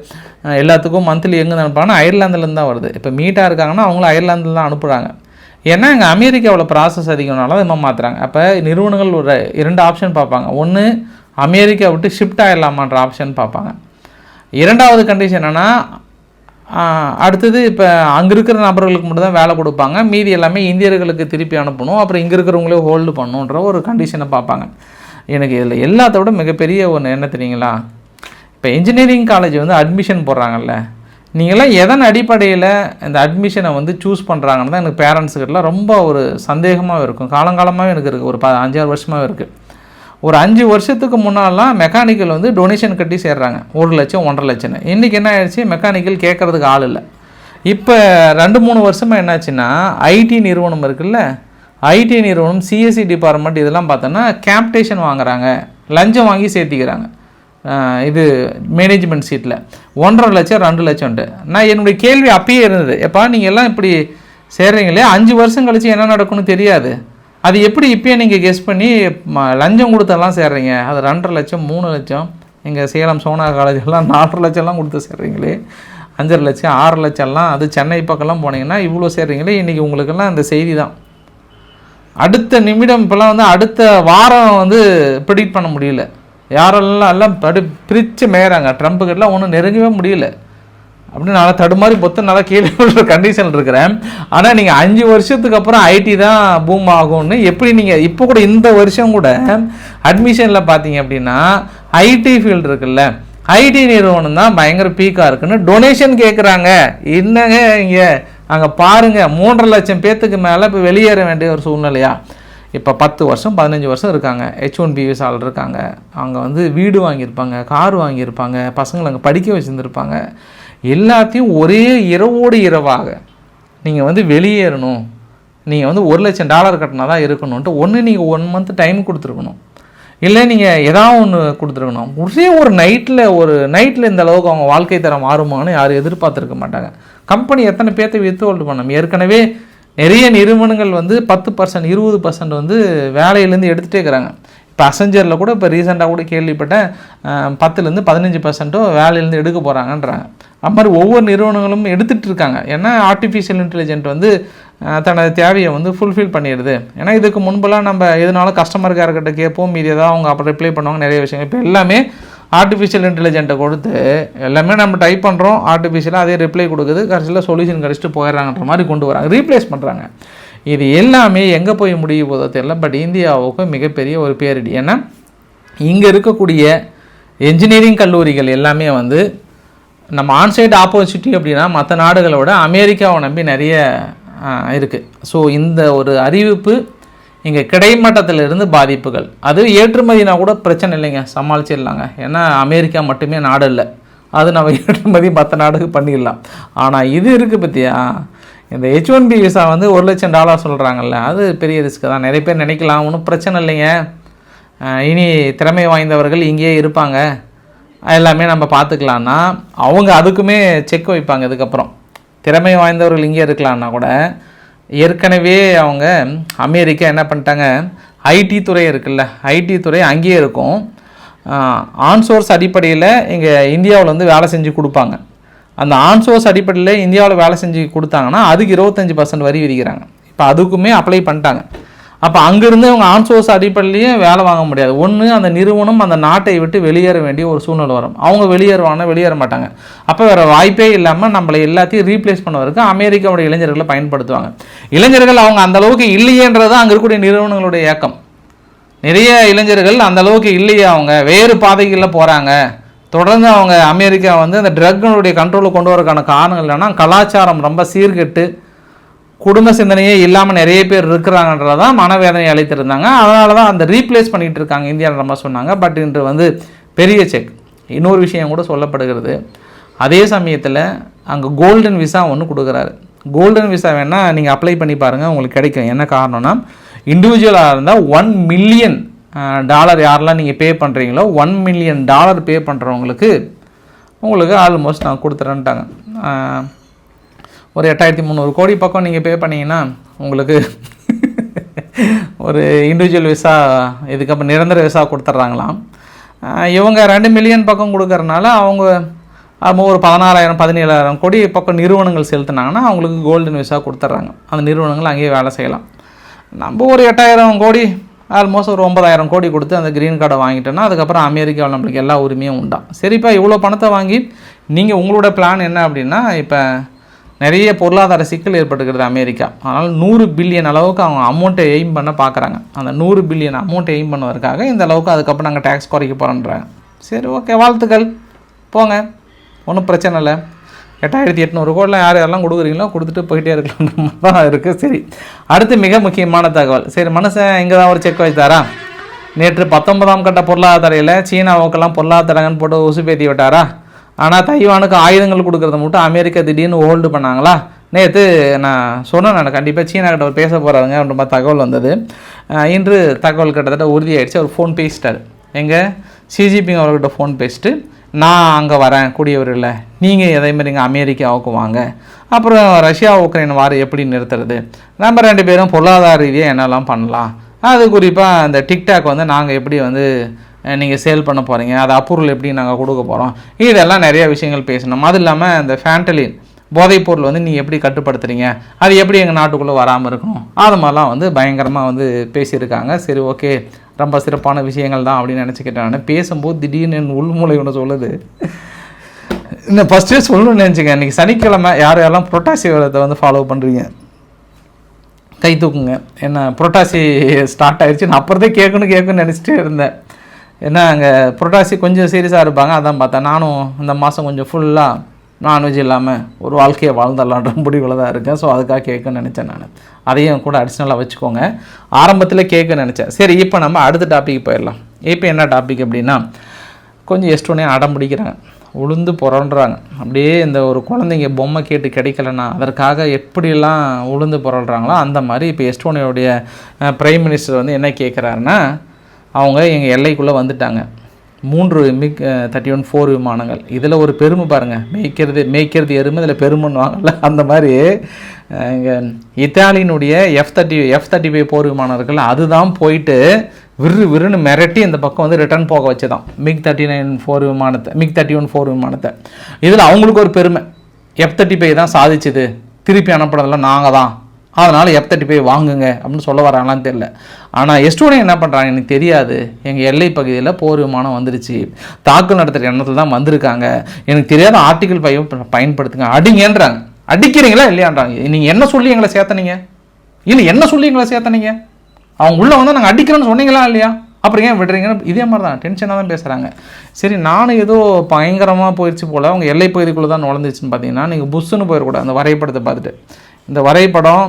எல்லாத்துக்கும் மந்த்லி எங்கே அனுப்புறாங்கன்னா அயர்லாந்துலேருந்து தான் வருது. இப்போ மீட்டாக இருக்காங்கன்னா அவங்களும் அயர்லாந்தில் தான் அனுப்புகிறாங்க ஏன்னா இங்கே அமெரிக்காவில் ப்ராசஸ் அதிகம்னால அதை மாற்றுறாங்க அப்போ நிறுவனங்கள் ஒரு இரண்டு ஆப்ஷன் பார்ப்பாங்க. ஒன்று அமெரிக்கா விட்டு ஷிஃப்ட் ஆகிடலாமான்ற ஆப்ஷன் பார்ப்பாங்க. இரண்டாவது கண்டிஷன் என்னென்னா அடுத்தது இப்போ அங்கே இருக்கிற நபர்களுக்கு மட்டும் தான் வேலை கொடுப்பாங்க. மீதி எல்லாமே இந்தியர்களுக்கு திருப்பி அனுப்பணும். அப்புறம் இங்கே இருக்கிறவங்களே ஹோல்டு பண்ணணுன்ற ஒரு கண்டிஷனை பார்ப்பாங்க. எனக்கு இதில் எல்லாத்தோட விட மிகப்பெரிய ஒன்று என்ன தெரியுங்களா? இப்போ இன்ஜினியரிங் காலேஜ் வந்து அட்மிஷன் போடுறாங்கல்ல. நீங்களாம் எதன் அடிப்படையில் இந்த அட்மிஷனை வந்து சூஸ் பண்ணுறாங்கன்னு தான் எனக்கு பேரண்ட்ஸுக்கிட்டலாம் ரொம்ப ஒரு சந்தேகமாக இருக்கும். காலங்காலமாகவும் எனக்கு இருக்குது ஒரு ப அஞ்சாறு வருஷமாக இருக்குது ஒரு அஞ்சு வருஷத்துக்கு முன்னாலாம் மெக்கானிக்கல் வந்து டொனேஷன் கட்டி சேர்றாங்க. ஒரு லட்சம் ஒன்றரை லட்சம்னு. இன்றைக்கி என்ன ஆயிடுச்சு? மெக்கானிக்கல் கேட்குறதுக்கு ஆள் இல்லை. இப்போ ரெண்டு மூணு வருஷமாக என்னாச்சுன்னா ஐடி நிறுவனம் இருக்குல்ல? ஐடி நிறுவனம் சிஎஸ்சி டிபார்ட்மெண்ட் இதெல்லாம் பார்த்தோன்னா கேப்டேஷன் வாங்குறாங்க. லஞ்சம் வாங்கி சேர்த்திக்கிறாங்க. இது மேனேஜ்மெண்ட் சீட்டில் ஒன்றரை லட்சம் ரெண்டு லட்சம்ட்டு நான் என்னுடைய கேள்வி அப்பயே இருந்தது. எப்பா நீங்கள் எல்லாம் இப்படி சேர்றீங்களே அஞ்சு வருஷம் கழிச்சு என்ன நடக்கும்னு தெரியாது. அது எப்படி இப்போயே நீங்கள் கெஸ் பண்ணி ம- லஞ்சம் கொடுத்தெல்லாம் சேர்றீங்க? அது ரெண்டரை லட்சம் மூணு லட்சம். எங்கள் சேலம் சோனா காலேஜ் எல்லாம் நாலரை லட்சம்லாம் கொடுத்து சேர்றீங்களே. அஞ்சரை லட்சம் ஆறு லட்சம்லாம். அது சென்னை பக்கம்லாம் போனீங்கன்னா இவ்வளோ சேர்றீங்களே. இன்றைக்கி உங்களுக்கெல்லாம் இந்த செய்தி தான். அடுத்த நிமிடம் இப்போல்லாம் வந்து அடுத்த வாரம் வந்து ப்ரிடிக்ட் பண்ண முடியல. யாரெல்லாம் எல்லாம் தடு பிரித்து மேயறாங்க. ட்ரம்ப்புக்கிட்டலாம் ஒன்றும் நெருங்கவே முடியல. அப்படின்னு நல்லா தடுமாறி பொத்து நல்லா கீழே விழுற கண்டிஷனில் இருக்கிறேன். ஆனால் நீங்கள் அஞ்சு வருஷத்துக்கு அப்புறம் ஐடி தான் பூம் ஆகும்னு எப்படி நீங்கள் இப்போ கூட இந்த வருஷம் கூட அட்மிஷனில் பார்த்தீங்க அப்படின்னா ஐடி ஃபீல்டு இருக்குல்ல. ஐடி நிறுவனம் தான் பயங்கர பீக்காக இருக்குன்னு டொனேஷன் கேட்குறாங்க என்னங்க இங்கே? அங்கே பாருங்கள் மூன்றரை லட்சம் பேத்துக்கு மேலே இப்போ வெளியேற வேண்டிய ஒரு சூழ்நிலையா? இப்போ பத்து வருஷம் பதினஞ்சு வருஷம் இருக்காங்க. ஹெச் ஒன் பி ஆள் இருக்காங்க. அவங்க வந்து வீடு வாங்கியிருப்பாங்க கார் வாங்கியிருப்பாங்க பசங்களை அங்கே படிக்க வச்சுருந்துருப்பாங்க. எல்லாத்தையும் ஒரே இரவோடு இரவாக நீங்கள் வந்து வெளியேறணும். நீங்கள் வந்து ஒரு லட்சம் டாலர் கட்டினா தான் இருக்கணும்ன்ட்டு ஒன்று நீங்கள் ஒன் மந்த் டைம் கொடுத்துருக்கணும். இல்லை நீங்கள் ஏதாவது ஒன்று கொடுத்துருக்கணும். ஒரே ஒரு நைட்டில் ஒரு நைட்டில் இந்த அளவுக்கு அவங்க வாழ்க்கை தரம் மாறுமான்னு யாரும் எதிர்பார்த்துருக்க மாட்டாங்க. கம்பெனி எத்தனை பேர்த்தை வித்து ஹோல்டு பண்ணணும்? ஏற்கனவே நிறைய நிறுவனங்கள் வந்து பத்து பர்சன்ட் இருபது பர்சன்ட் வந்து வேலையிலேருந்து எடுத்துகிட்டே இருக்கிறாங்க. இப்போ அசஞ்சரில் கூட இப்போ ரீசெண்டாக கூட கேள்விப்பட்டேன் பத்துலேருந்து பதினஞ்சு பர்சன்ட்டோ வேலையிலேருந்து எடுக்க போகிறாங்கன்றாங்க அது மாதிரி ஒவ்வொரு நிறுவனங்களும் எடுத்துகிட்டு இருக்காங்க. ஏன்னா ஆர்டிஃபிஷியல் இன்டெலிஜென்ட் வந்து தனது தேவையை வந்து ஃபுல்ஃபில் பண்ணிடுது. ஏன்னா இதுக்கு முன்பெல்லாம் நம்ம எதுனாலும் கஸ்டமர் கேர்கிட்ட கேட்போம் மீதி ஏதாவது அவங்க அப்புறம் ரிப்ளை பண்ணுவாங்க நிறைய விஷயங்கள். இப்போ எல்லாமே ஆர்டிஃபிஷியல் இன்டெலிஜென்ட்டை கொடுத்து எல்லாமே நம்ம டைப் பண்ணுறோம் ஆர்டிஃபிஷியலாக அதே ரிப்ளை கொடுக்குது. கடைசியில் சொல்யூஷன் கிடச்சிட்டு போயிடுறாங்கன்ற மாதிரி கொண்டு வராங்க. ரீப்ளேஸ் பண்ணுறாங்க இது எல்லாமே எங்கே போய் முடிய போதோ தெரியல. பட் இந்தியாவுக்கு மிகப்பெரிய ஒரு பேரிடி. ஏன்னா இங்கே இருக்கக்கூடிய என்ஜினியரிங் கல்லூரிகள் எல்லாமே வந்து நம்ம ஆன்சைட் ஆப்போசிட்டி அப்படின்னா மற்ற நாடுகளை விட அமெரிக்காவை நம்பி நிறைய இருக்குது ஸோ இந்த ஒரு அறிவிப்பு இங்கே கிடைமட்டத்திலிருந்து பாதிப்புகள். அது ஏற்றுமதினா கூட பிரச்சனை இல்லைங்க சமாளிச்சிடலாங்க. ஏன்னா அமெரிக்கா மட்டுமே நாடு இல்லை. அது நம்ம ஏற்றுமதி மற்ற நாடுக்கு பண்ணிடலாம். ஆனால் இது இருக்குது பற்றியா இந்த ஹெச் ஒன் பி விசா வந்து ஒரு லட்சம் டாலர் சொல்கிறாங்கல்ல அது பெரிய ரிஸ்க்கு தான். நிறைய பேர் நினைக்கலாம் ஒன்றும் பிரச்சனை இல்லைங்க. இனி திறமை வாய்ந்தவர்கள் இங்கேயே இருப்பாங்க. எல்லாமே நம்ம பார்த்துக்கலான்னா அவங்க அதுக்குமே செக் வைப்பாங்க இதுக்கப்புறம். திறமை வாய்ந்தவர்கள் இங்கே இருக்கலான்னா கூட ஏற்கனவே அவங்க அமெரிக்கா என்ன பண்ணிட்டாங்க? ஐடி துறை இருக்குல்ல ஐடி துறை அங்கேயே இருக்கும். ஆன்சோர்ஸ் அடிப்படையில் இங்கே இந்தியாவில் வந்து வேலை செஞ்சு கொடுப்பாங்க. அந்த ஆன்சோர்ஸ் அடிப்படையில் இந்தியாவில் வேலை செஞ்சு கொடுத்தாங்கன்னா அதுக்கு இருபத்தஞ்சி பர்சன்ட் வரி விதிக்கிறாங்க. இப்போ அதுக்குமே அப்ளை பண்ணிட்டாங்க. அப்போ அங்கேருந்து அவங்க ஆன்சோர்ஸ் அடிப்படையிலேயே வேலை வாங்க முடியாது. ஒன்று அந்த நிறுவனம் அந்த நாட்டை விட்டு வெளியேற வேண்டிய ஒரு சூழ்நிலை வரும். அவங்க வெளியேறுவாங்கன்னா வெளியேற மாட்டாங்க. அப்போ வேறு வாய்ப்பே இல்லாமல் நம்மளை எல்லாத்தையும் ரீப்ளேஸ் பண்ணுவதற்கு அமெரிக்காவுடைய இளைஞர்களை பயன்படுத்துவாங்க. இளைஞர்கள் அவங்க அந்தளவுக்கு இல்லையன்றது அங்கே இருக்கக்கூடிய நிறுவனங்களுடைய இயக்கம் நிறைய இளைஞர்கள் அந்த அளவுக்கு இல்லையே அவங்க. வேறு பாதைகளில் போகிறாங்க தொடர்ந்து அவங்க அமெரிக்கா வந்து அந்த ட்ரக்னுடைய கண்ட்ரோலை கொண்டு வரக்கான காரணங்கள் என்னென்னா கலாச்சாரம் ரொம்ப சீர்கெட்டு குடும்ப சிந்தனையே இல்லாமல் நிறைய பேர் இருக்கிறாங்கன்றதான் மனவேதனை அழைத்திருந்தாங்க அதனால தான் அந்த ரீப்ளேஸ் பண்ணிகிட்டு இருக்காங்க. இந்தியாவில் நம்ம சொன்னாங்க. பட் இன்று வந்து பெரிய செக் இன்னொரு விஷயம் கூட சொல்லப்படுகிறது. அதே சமயத்தில் அங்கே கோல்டன் விசா ஒன்று கொடுக்குறாரு. கோல்டன் விசா வேணால் நீங்கள் அப்ளை பண்ணி பாருங்கள் உங்களுக்கு கிடைக்கும். என்ன காரணம்னா இண்டிவிஜுவலாக இருந்தால் ஒன் மில்லியன் டாலர் யாரெல்லாம் நீங்கள் பே பண்ணுறீங்களோ ஒன் மில்லியன் டாலர் பே பண்ணுறவங்களுக்கு உங்களுக்கு ஆல்மோஸ்ட் நான் கொடுத்துறேன்ட்டாங்க. ஒரு எட்டாயிரத்தி முந்நூறு கோடி பக்கம் நீங்கள் பே பண்ணிங்கன்னா உங்களுக்கு ஒரு இண்டிவிஜுவல் விசா இதுக்கப்புறம் நிரந்தர விசா கொடுத்துட்றாங்களாம் இவங்க ரெண்டு மில்லியன் பக்கம் கொடுக்கறனால அவங்க ஒரு பதினாறாயிரம் பதினேழாயிரம் கோடி பக்கம் நிறுவனங்கள் செலுத்தினாங்கன்னா அவங்களுக்கு கோல்டன் விசா கொடுத்துட்றாங்க அந்த நிறுவனங்கள் அங்கேயே வேலை செய்யலாம். நம்ம ஒரு எட்டாயிரம் கோடி ஆல்மோஸ்ட் ஒரு ஒன்பதாயிரம் கோடி கொடுத்து அந்த க்ரீன் கார்டை வாங்கிட்டோன்னா அதுக்கப்புறம் அமெரிக்காவில் நம்மளுக்கு எல்லா உரிமையும் உண்டாம் சரிப்பா இவ்வளோ பணத்தை வாங்கி நீங்கள் உங்களோட பிளான் என்ன அப்படின்னா இப்போ நிறைய பொருளாதார சிக்கல் ஏற்பட்டுக்கிறது அமெரிக்கா. அதனால் நூறு பில்லியன் அளவுக்கு அவங்க அமௌண்ட்டை எய்ம் பண்ண பார்க்குறாங்க. அந்த நூறு பில்லியன் அமௌண்ட்டை எய்ம் பண்ணுவதற்காக இந்த அளவுக்கு அதுக்கப்புறம் நாங்கள் டேக்ஸ் குறைக்க போகிறோன்றாங்க சரி ஓகே வாழ்த்துக்கள். போங்க. ஒன்றும் பிரச்சனை இல்லை. எட்டாயிரத்தி எட்நூறு கோடிலாம் யார் யாரெல்லாம் கொடுக்குறீங்களோ கொடுத்துட்டு போயிட்டே இருக்கலாம்ன்ற மாதிரி தான் இருக்குது சரி அடுத்து மிக முக்கியமான தகவல். சரி மனுஷன் இங்கே தான் ஒரு செக் வைத்தாரா? நேற்று பத்தொன்பதாம் கட்ட பொருளாதாரையில் சீனாவுக்கெல்லாம் பொருளாதாரங்கன்னு போட்டு உசுப்பேத்தி விட்டாரா? ஆனால் தைவானுக்கு ஆயுதங்கள் கொடுக்கறத மட்டும் அமெரிக்கா திடீர்னு ஹோல்டு பண்ணாங்களா? நேற்று நான் சொன்னேன் நான் கண்டிப்பாக சீனா கிட்ட அவர் பேச போகிறாருங்க அப்படின்ற மாதிரி தகவல் வந்தது. இன்று தகவல் கிட்டத்தட்ட உறுதியாயிடுச்சு. அவர் ஃபோன் பேசிட்டார். எங்கள் சிஜிபிங் அவர்கிட்ட ஃபோன் பேசிட்டு நான் அங்கே வரேன் கூடியவரில் நீங்கள் இதே மாதிரி இங்கே அமெரிக்காவுக்கு வாங்க? அப்புறம் ரஷ்யா உக்ரைன் வார் எப்படி நிறுத்துறது? நம்ம ரெண்டு பேரும் பொருளாதார ரீதியாக என்னெல்லாம் பண்ணலாம்? அது குறிப்பாக அந்த டிக்டாக் வந்து நாங்கள் எப்படி வந்து நீங்கள் சேல் பண்ண போகிறீங்க அது அப்ரூவல் எப்படி நாங்கள் கொடுக்க போகிறோம் இதெல்லாம் நிறைய விஷயங்கள் பேசணும். அது இல்லாமல் அந்த ஃபேண்டலின் போதைப் பொருள் வந்து நீங்கள் எப்படி கட்டுப்படுத்துறீங்க? அது எப்படி எங்கள் நாட்டுக்குள்ளே வராமல் இருக்கணும்? அது மாதிரிலாம் வந்து பயங்கரமாக வந்து பேசியிருக்காங்க. சரி ஓகே ரொம்ப சிறப்பான விஷயங்கள் தான் அப்படின்னு நினச்சிக்கிட்டேன் நான். பேசும்போது திடீர்னு என் உள்மூளை ஒன்று சொல்லுது. இந்த ஃபஸ்ட்டே சொல்லணும்னு நினச்சிங்க இன்றைக்கி சனிக்கிழமை யார் யாரெல்லாம் புரட்டாசி விரதத்தை வந்து ஃபாலோ பண்ணுறீங்க கை தூக்குங்க. என்ன புரட்டாசி ஸ்டார்ட் ஆயிடுச்சு நான் அப்புறத்தே கேட்கணும் கேட்கணும்னு நினச்சிட்டே இருந்தேன். ஏன்னா அங்கே புரட்டாசி கொஞ்சம் சீரியஸாக இருப்பாங்க அதான் பார்த்தேன். நானும் இந்த மாதம் கொஞ்சம் ஃபுல்லாக நான்வெஜ் இல்லாமல் ஒரு வாழ்க்கையை வாழ்ந்துடலான்ற முடிவில் தான் இருக்கேன். ஸோ அதுக்காக கேட்கணும்னு நினச்சேன் நான். அதையும் கூட அடிஷ்னலாக வச்சுக்கோங்க. ஆரம்பத்தில் கேட்க நினச்சேன். சரி இப்போ நம்ம அடுத்த டாபிக் போயிடலாம். இப்போ என்ன டாபிக் அப்படின்னா கொஞ்சம் எஸ்டோனே அடம் பிடிக்கிறாங்க. உளுந்து புரள்றாங்க. அப்படியே இந்த ஒரு குழந்தைங்க பொம்மை கேட்டு கிடைக்கலன்னா அதற்காக எப்படியெல்லாம் உளுந்து புரள்றாங்களோ அந்த மாதிரி இப்போ எஸ்டோனியோடைய பிரைம் மினிஸ்டர் வந்து என்ன கேட்குறாருன்னா அவங்க எங்கள் எல்லைக்குள்ளே வந்துட்டாங்க. மூன்று மிக் தேர்ட்டி ஒன் ஃபோர் விமானங்கள். இதில் ஒரு பெருமை பாருங்கள் மேய்க்கிறது மேய்க்கிறது எருமை இதில் பெருமைன்னுவாங்கல்ல அந்த மாதிரி இங்கே இத்தாலியினுடைய F thirty F thirty five போர் விமானம் இருக்குல்ல அதுதான் போயிட்டு விறு விறுன்னு மிரட்டி இந்த பக்கம் வந்து ரிட்டர்ன் போக வச்சுதான். மிக் தேர்ட்டி நைன் ஃபோர் விமானத்தை மிக் தேர்ட்டி ஒன் ஃபோர் விமானத்தை. இதில் அவங்களுக்கு ஒரு பெருமை. எஃப் தேர்ட்டி ஃபைவ் தான் சாதிச்சுது. திருப்பி அனுப்புனதெல்லாம் நாங்கள் தான் அதனால் எஃப் தேர்ட்டி ஃபைவ் வாங்குங்க அப்படின்னு சொல்ல வராங்களான்னு தெரில ஆனால் எஸ்டோனியா என்ன பண்ணுறாங்க எனக்கு தெரியாது. எங்கள் எல்லை பகுதியில் போர் விமானம் வந்துருச்சு. தாக்குதல் நடத்துகிற எண்ணத்தில் தான் வந்திருக்காங்க. எனக்கு தெரியாத ஆர்டிகல் ஃபைவ் பயன்படுத்துங்க. அடிங்கன்றாங்க. அடிக்கிறீங்களா இல்லையான்றாங்க. நீங்கள் என்ன சொல்லி எங்களை சேர்த்தனீங்க? இல்லை என்ன சொல்லி எங்களை சேர்த்தனீங்க? அவங்க உள்ளே வந்து நாங்கள் அடிக்கிறோன்னு சொன்னீங்களா இல்லையா? அப்புறம் ஏன் விடுறீங்கன்னு இதே மாதிரி தான் டென்ஷனாக தான் பேசுகிறாங்க சரி நானும் ஏதோ பயங்கரமாக போயிடுச்சு போல். அவங்க எல்லை பகுதிக்குள்ளே தான் நுழைஞ்சிச்சுன்னு பார்த்தீங்கன்னா நீங்கள் புஷ்ஷுன்னு போயிடக்கூடாது. அந்த வரைபடத்தை பார்த்துட்டு. இந்த வரைபடம்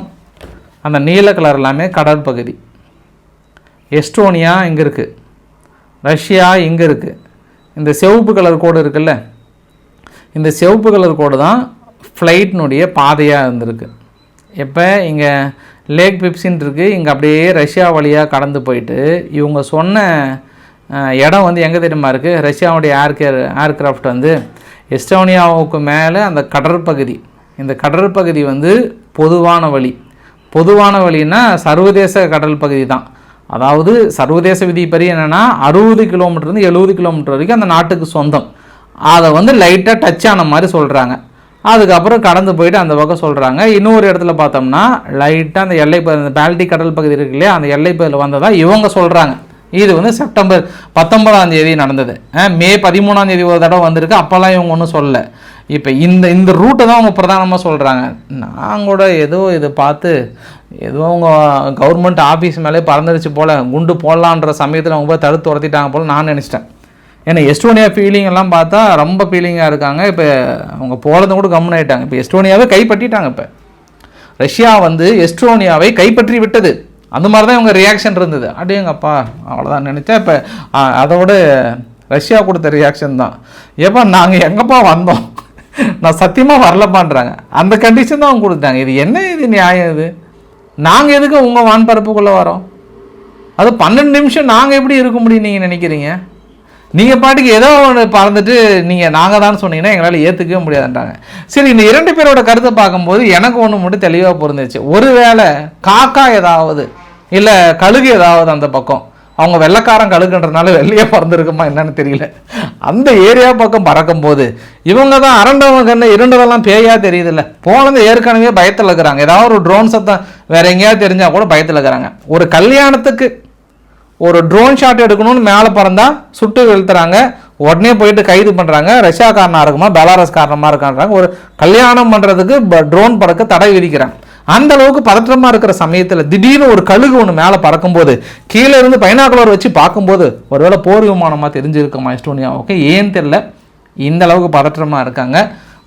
அந்த நீல கலர் எல்லாமே கடற்பகுதி எஸ்டோனியா இங்கே இருக்குது ரஷ்யா இங்கே இருக்குது இந்த சிவப்பு கலர் கோடு இருக்குல்ல? இந்த சிவப்பு கலர் கோடு தான் ஃப்ளைட்னுடைய பாதையாக இருந்திருக்கு. எப்போ? இங்கே லேக் பிப்சின் இருக்குது இங்கே அப்படியே ரஷ்யா வழியாக கடந்து போயிட்டு இவங்க சொன்ன இடம் வந்து எங்கே தெரியுமா இருக்குது ரஷ்யாவுடைய ஏர்கேர் ஏர்கிராஃப்ட் வந்து எஸ்டோனியாவுக்கு மேலே அந்த கடற்பகுதி. இந்த கடற்பகுதி வந்து பொதுவான வழி. பொதுவான வழின்னா சர்வதேச கடல் பகுதி தான். அதாவது சர்வதேச விதிப்படி என்னென்னா அறுபது கிலோமீட்டர்லேருந்து எழுபது கிலோமீட்டர் வரைக்கும் அந்த நாட்டுக்கு சொந்தம். அதை வந்து லைட்டாக டச் ஆன மாதிரி சொல்கிறாங்க அதுக்கப்புறம் கடந்து போயிட்டு அந்த பக்கம் சொல்கிறாங்க இன்னொரு இடத்துல பார்த்தோம்னா லைட்டாக அந்த எல்லை அந்த பால்டிக் கடல் பகுதி இருக்கு இல்லையா அந்த எல்லை பகுதியில் வந்ததாக இவங்க சொல்கிறாங்க இது வந்து செப்டம்பர் பத்தொன்பதாம் தேதி நடந்தது. மே பதிமூணாம் தேதி ஒரு தடவை வந்திருக்கு. அப்போல்லாம் இவங்க ஒன்றும் சொல்லலை. இப்போ இந்த இந்த ரூட்டை தான் அவங்க பிரதானமாக சொல்கிறாங்க நான் கூட ஏதோ இதை பார்த்து ஏதோ அவங்க கவர்மெண்ட் ஆஃபீஸ் மேலே பறந்துருச்சு போல் குண்டு போடலான்ற சமயத்தில் அவங்க போய் தடுத்து துரத்திட்டாங்க போல் நான் நினச்சிட்டேன். ஏன்னா எஸ்டோனியா ஃபீலிங் எல்லாம் பார்த்தா ரொம்ப ஃபீலிங்காக இருக்காங்க. இப்போ அவங்க போகிறது கூட கம்முன்னு ஆகிட்டாங்க இப்போ எஸ்டோனியாவே கைப்பற்றிட்டாங்க இப்போ. ரஷ்யா வந்து எஸ்டோனியாவை கைப்பற்றி விட்டது. அந்த மாதிரி தான் இவங்க ரியாக்ஷன் இருந்தது. அடேங்கப்பா அவ்வளோதான் நினச்சேன். இப்போ அதோட ரஷ்யா கொடுத்த ரியாக்ஷன் தான். ஏப்பா நாங்கள் எங்கப்பா வந்தோம்? நான் சத்தியமாக வரலப்பான்றாங்க. அந்த கண்டிஷன் தான் அவங்க கொடுத்தாங்க. இது என்ன இது நியாயம் இது? நாங்கள் எதுக்கு உங்கள் வான்பரப்புக்குள்ளே வரோம்? அது பன்னெண்டு நிமிஷம் நாங்கள் எப்படி இருக்க முடியும் நீங்கள் நினைக்கிறீங்க? நீங்கள் பாட்டுக்கு ஏதோ ஒன்று பறந்துட்டு நீங்கள் நாங்கள் தான் சொன்னீங்கன்னா எங்களால் ஏற்றுக்கவே முடியாதுன்றாங்க. சரி இந்த இரண்டு பேரோட கருத்தை பார்க்கும்போது எனக்கு ஒன்று மட்டும் தெளிவாக பொருந்துச்சு ஒருவேளை காக்கா ஏதாவது இல்லை கழுகு ஏதாவது அந்த பக்கம். அவங்க வெள்ளைக்காரன் கழுகுன்றதுனால வெள்ளையே பறந்துருக்குமா என்னன்னு தெரியல. அந்த ஏரியா பக்கம் பறக்கும் போது இவங்க தான் அரண்டவங்க கண்ணு இருண்டதெல்லாம் பேயா தெரியுதுல்ல. போனது ஏற்கனவே பயத்தில் இருக்கிறாங்க. ஏதாவது ஒரு ட்ரோன் சத்தம் வேற எங்கேயாவது தெரிஞ்சால் கூட பயத்தில் இருக்கிறாங்க. ஒரு கல்யாணத்துக்கு ஒரு ட்ரோன் ஷாட் எடுக்கணும்னு மேலே பறந்தால் சுட்டு வீழ்த்துறாங்க. உடனே போயிட்டு கைது பண்ணுறாங்க ரஷ்யா காரணமாக இருக்குமா பெலாரஸ் காரணமாக இருக்கான்றாங்க. ஒரு கல்யாணம் பண்ணுறதுக்கு ட்ரோன் பறக்க தடை விதிக்கிறாங்க. அந்த அளவுக்கு பதற்றமாக இருக்கிற சமயத்தில் திடீர்னு ஒரு கழுகு ஒன்று மேலே பறக்கும்போது கீழே இருந்து பைனாக்குலர் வச்சு பார்க்கும்போது ஒருவேளை போர் விமானமாக தெரிஞ்சிருக்குமா ஓகே ஏன்னு தெரில இந்த அளவுக்கு பதற்றமாக இருக்காங்க.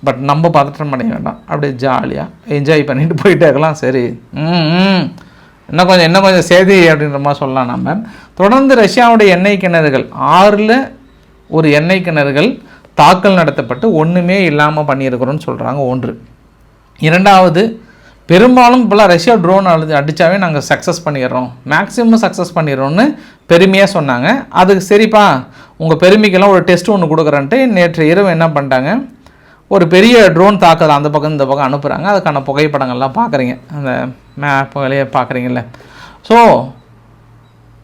பட் நம்ம பதற்றம் அடைய வேண்டாம். அப்படியே ஜாலியாக என்ஜாய் பண்ணிட்டு போயிட்டே இருக்கலாம். சரி. ம் ம். இன்னும் கொஞ்சம் இன்னும் கொஞ்சம் சேதி அப்படின்ற மாதிரி சொல்லலாம் நம்ம. தொடர்ந்து ரஷ்யாவுடைய எண்ணெய் கிணறுகள். ஆறில் ஒரு எண்ணெய் கிணறுகள் தாக்கல் நடத்தப்பட்டு ஒன்றுமே இல்லாமல் பண்ணியிருக்கிறோன்னு சொல்கிறாங்க ஒன்று. இரண்டாவது பெரும்பாலும் இப்போலாம் ரஷ்யா ட்ரோன் அழுது அடித்தாவே நாங்கள் சக்ஸஸ் பண்ணிடுறோம். மேக்ஸிமம் சக்ஸஸ் பண்ணிடுறோம்னு பெருமையாக சொன்னாங்க. அதுக்கு சரிப்பா உங்கள் பெருமைக்கெல்லாம் ஒரு டெஸ்ட் ஒன்று கொடுக்குறேன்ட்டு நேற்று இரவு என்ன பண்ணிட்டாங்க? ஒரு பெரிய ட்ரோன் தாக்குதல் அந்த பக்கம் இந்த பக்கம் அனுப்புகிறாங்க அதுக்கான புகைப்படங்கள்லாம் பார்க்குறீங்க. அந்த மேப் வழியே பார்க்குறீங்கல்ல. ஸோ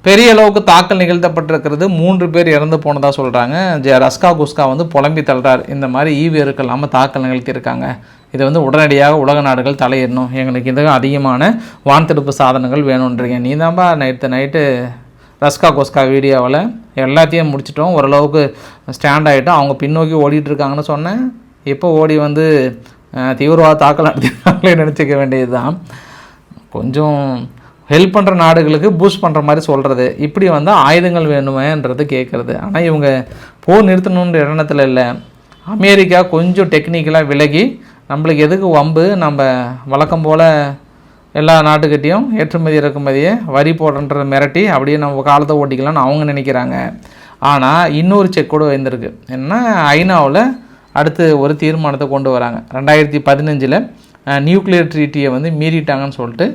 பெரிய அளவுக்கு தாக்கல் நிகழ்த்தப்பட்டிருக்கிறது. மூன்று பேர் இறந்து போனதாக சொல்கிறாங்க ஜ ரஸ்கா குஸ்கா வந்து புலம்பி தள்ளுறார் இந்த மாதிரி ஈவியருக்கு இல்லாமல் தாக்கல் நிகழ்த்தியிருக்காங்க. இதை வந்து உடனடியாக உலக நாடுகள் தலையிடணும். எங்களுக்கு இதுக்கு அதிகமான வான்தடுப்பு சாதனங்கள் வேணுன்றீங்க நீ தான்ப்பா நைட்டு நைட்டு ரஸ்கா கோஸ்கா வீடியோவில் எல்லாத்தையும் முடிச்சிட்டோம். ஓரளவுக்கு ஸ்டாண்ட் ஆகிட்டோம் அவங்க பின்னோக்கி ஓடிட்டுருக்காங்கன்னு சொன்னேன். இப்போ ஓடி வந்து தீவிரவாத தாக்கல் நடத்தினாங்களே நினச்சிக்க வேண்டியது தான் கொஞ்சம் ஹெல்ப் பண்ணுற நாடுகளுக்கு பூஸ்ட் பண்ணுற மாதிரி சொல்கிறது இப்படி வந்து ஆயுதங்கள் வேணுமேன்றது கேட்குறது ஆனால் இவங்க போர் நிறுத்தணுன்ற எண்ணத்தில் இல்லை. அமெரிக்கா கொஞ்சம் டெக்னிக்கலாக விலகி நம்மளுக்கு எதுக்கு வம்பு? நம்ம வழக்கம் போல் எல்லா நாட்டுக்கிட்டேயும் ஏற்றுமதி இறக்குமதியை வரி போடுறன்ற மிரட்டி அப்படியே நம்ம காலத்தை ஓட்டிக்கலாம்னு அவங்க நினைக்கிறாங்க. ஆனால் இன்னொரு செக் கூட வந்திருக்கு. என்ன ஐநாவில் அடுத்து ஒரு தீர்மானத்தை கொண்டு வராங்க. ரெண்டாயிரத்தி பதினஞ்சில் நியூக்ளியர் ட்ரீட்டியை வந்து மீறிட்டாங்கன்னு சொல்லிட்டு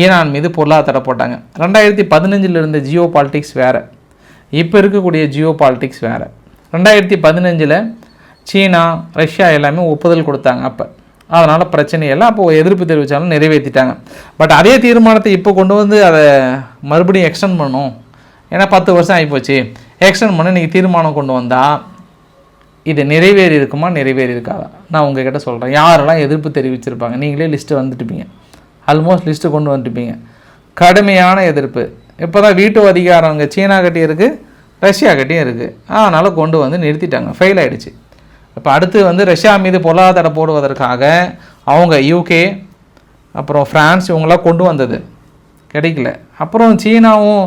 ஈரான் மீது பொருளாதார போட்டாங்க. ரெண்டாயிரத்தி பதினஞ்சில் இருந்த ஜியோ பாலிட்டிக்ஸ் வேறு. இப்போ இருக்கக்கூடிய ஜியோ பாலிட்டிக்ஸ் வேறு. ரெண்டாயிரத்தி பதினஞ்சில் சீனா ரஷ்யா எல்லாமே ஒப்புதல் கொடுத்தாங்க அப்போ. அதனால் பிரச்சனை இல்லை அப்போ எதிர்ப்பு தெரிவித்தாலும் நிறைவேற்றிட்டாங்க. பட் அதே தீர்மானத்தை இப்போ கொண்டு வந்து அதை மறுபடியும் எக்ஸ்டெண்ட் பண்ணும் ஏன்னா பத்து வருஷம் ஆகிப்போச்சு. எக்ஸ்டெண்ட் பண்ண நீங்கள் தீர்மானம் கொண்டு வந்தால் இது நிறைவேறி இருக்குமா? நிறைவேறி இருக்காதா? நான் உங்ககிட்ட சொல்கிறேன் யாரெல்லாம் எதிர்ப்பு தெரிவிச்சிருப்பாங்க? நீங்களே லிஸ்ட்டு வந்துட்டுப்பீங்க. ஆல்மோஸ்ட் லிஸ்ட்டு கொண்டு வந்துட்டுப்பீங்க. கடுமையான எதிர்ப்பு. இப்போ தான் வீட்டு அதிகாரம் இங்கே சீனா கட்டியும் இருக்குது ரஷ்யா கட்டியும் இருக்குது அதனால் கொண்டு வந்து நிறுத்திட்டாங்க. ஃபெயில் ஆகிடுச்சு இப்போ அடுத்து வந்து ரஷ்யா மீது பொருளாதார போடுவதற்காக அவங்க யூகே அப்புறம் ஃப்ரான்ஸ் இவங்களாம் கொண்டு வந்தது. கிடைக்கல. அப்புறம் சீனாவும்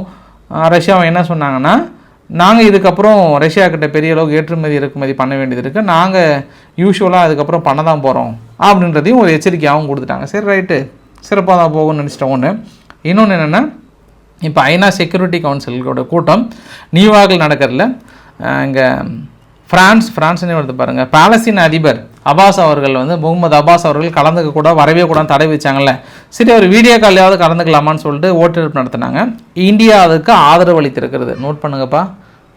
ரஷ்யாவும் என்ன சொன்னாங்கன்னா நாங்கள் இதுக்கப்புறம் ரஷ்யா கிட்ட பெரிய அளவுக்கு ஏற்றுமதி இறக்குமதி பண்ண வேண்டியது இருக்குது நாங்கள் யூஸ்வலாக அதுக்கப்புறம் பண்ண தான் போகிறோம் அப்படின்றதையும் ஒரு எச்சரிக்கையாகவும் கொடுத்துட்டாங்க. சரி ரைட்டு சிறப்பாக தான் போகும்னு நினச்சிட்டோம் ஒன்று இன்னொன்று என்னென்னா இப்போ ஐநா செக்யூரிட்டி கவுன்சிலோட கூட்டம் நியூயார்க்கில் நடக்கிறதுல இங்கே பிரான்ஸ் பிரான்ஸ்னே வருது பாருங்கள் பாலஸ்தீன் அதிபர் அபாஸ் அவர்கள் வந்து முகமது அபாஸ் அவர்கள் கலந்துக்க கூட வரவே கூட தடை வச்சாங்கல்ல சரி ஒரு வீடியோ காலையாவது கலந்துக்கலாமான்னு சொல்லிட்டு ஓட்டெடுப்பு நடத்தினாங்க. இந்தியா அதுக்கு ஆதரவு அளித்திருக்கிறது. நோட் பண்ணுங்கப்பா.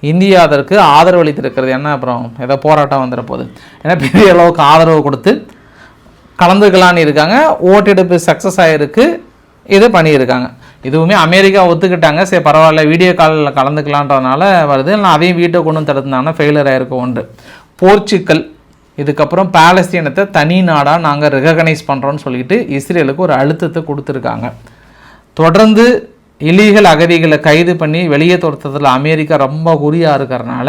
இந்தியா அதற்கு ஆதரவு அளித்திருக்கிறது. என்ன அப்புறம்? ஏதோ போராட்டம் வந்துட போகுது ஏன்னா பெரிய அளவுக்கு ஆதரவு கொடுத்து கலந்துக்கலான்னு இருக்காங்க. ஓட்டெடுப்பு சக்ஸஸ் ஆகிருக்கு இது பண்ணியிருக்காங்க. இதுவுமே அமெரிக்கா ஒத்துக்கிட்டாங்க. சரி பரவாயில்ல வீடியோ காலில் கலந்துக்கலான்றதுனால வருது. நான் அதையும் வீட்டை கொண்டு வந்து தடுத்துனாங்கன்னா ஃபெயிலியர் ஆகிருக்க ஒன்று. போர்ச்சுக்கல் இதுக்கப்புறம் பாலஸ்தீனத்தை தனி நாடாக நாங்கள் ரெகக்னைஸ் பண்ணுறோன்னு சொல்லிட்டு இஸ்ரேலுக்கு ஒரு அழுத்தத்தை கொடுத்துருக்காங்க. தொடர்ந்து இலீகல் அகதிகளை கைது பண்ணி வெளியே துரத்துறதுல அமெரிக்கா ரொம்ப குறியாக இருக்கிறனால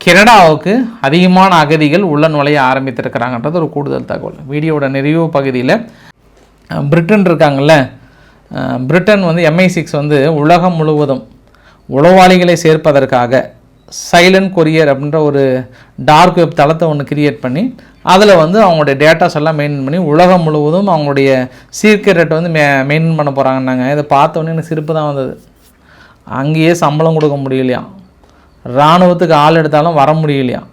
கனடாவுக்கு அதிகமான அகதிகள் உள்ள நுழைய ஆரம்பித்திருக்கிறாங்கன்றது ஒரு கூடுதல் தகவல். வீடியோவோட நிறைவு பகுதியில் பிரிட்டன் இருக்காங்கல்ல பிரிட்டன் வந்து எம்ஐ சிக்ஸ் வந்து உலகம் முழுவதும் உளவாளிகளை சேர்ப்பதற்காக சைலண்ட் கொரியர் அப்படின்ற ஒரு டார்க் வெப் தளத்தை ஒன்று கிரியேட் பண்ணி அதில் வந்து அவங்களுடைய டேட்டாஸ் எல்லாம் மெயின்டைன் பண்ணி உலகம் முழுவதும் அவங்களுடைய சீக்கிரட்டை வந்து மெ மெயின்டைன் பண்ண போகிறாங்கன்னாங்க இதை பார்த்தோன்னே எனக்கு சிரிப்பு தான் வந்தது. அங்கேயே சம்பளம் கொடுக்க முடியலையாம் இராணுவத்துக்கு ஆள் எடுத்தாலும் வர முடியலையாம்